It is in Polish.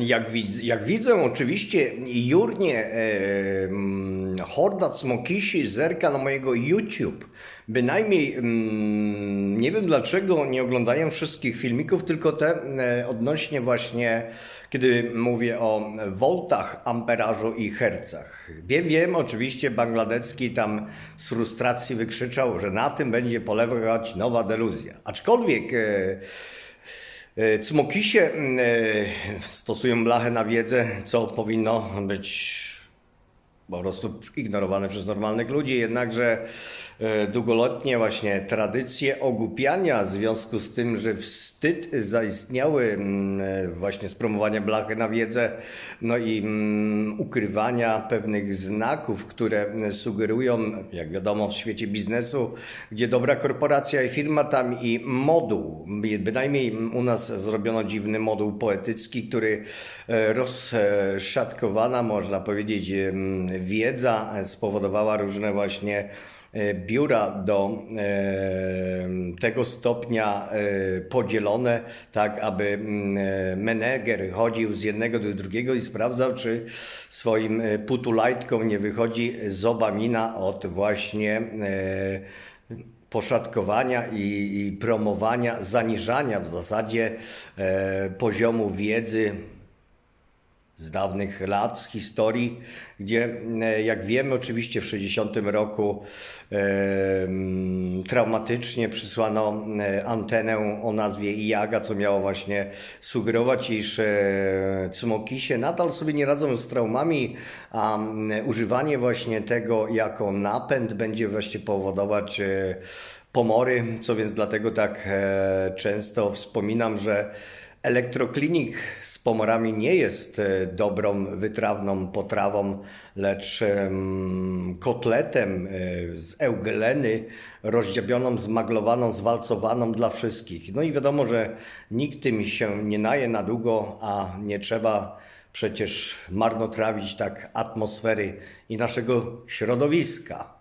Jak, widz, jak widzę, oczywiście jurnie horda cmokisi zerka na mojego YouTube. Bynajmniej nie wiem dlaczego nie oglądają wszystkich filmików, tylko te e, odnośnie właśnie, kiedy mówię o voltach, amperażu i hercach. Wiem, wiem, oczywiście Bangladecki tam z frustracji wykrzyczał, że na tym będzie polegać nowa deluzja. Aczkolwiek E, Cmokisie mm, e, stosują blachę na wiedzę, co powinno być po prostu ignorowane przez normalnych ludzi, jednakże e, długoletnie właśnie tradycje ogłupiania w związku z tym, że wstyd zaistniały mm, e, właśnie z promowania blachy na wiedzę, no i mm, ukrywania pewnych znaków, które sugerują, jak wiadomo w świecie biznesu, gdzie dobra korporacja i firma, tam i moduł. Bynajmniej u nas zrobiono dziwny moduł poetycki, który e, rozszatkowana, można powiedzieć, wiedza spowodowała różne właśnie e, biura do e, tego stopnia e, podzielone, tak aby mm, menedżer chodził z jednego do drugiego i sprawdzał, czy swoim putulajtką nie wychodzi zobamina od właśnie poszatkowania i, promowania, zaniżania w zasadzie poziomu wiedzy z dawnych lat, z historii, gdzie e, jak wiemy oczywiście w 60 roku e, mm, traumatycznie przysłano e, antenę o nazwie IAGA, co miało właśnie sugerować, iż e, cmokisie nadal sobie nie radzą z traumami, a używanie właśnie tego jako napęd będzie właśnie powodować e, pomory, co więc dlatego tak e, często wspominam, że Elektroklinik z pomorami nie jest e, dobrą, wytrawną potrawą, lecz em, kotletem e, z eugeleny, rozdziabioną, zmaglowaną, zwalcowaną dla wszystkich. No i wiadomo, że nikt tym się nie naje na długo, a nie trzeba przecież marnotrawić tak atmosfery i naszego środowiska.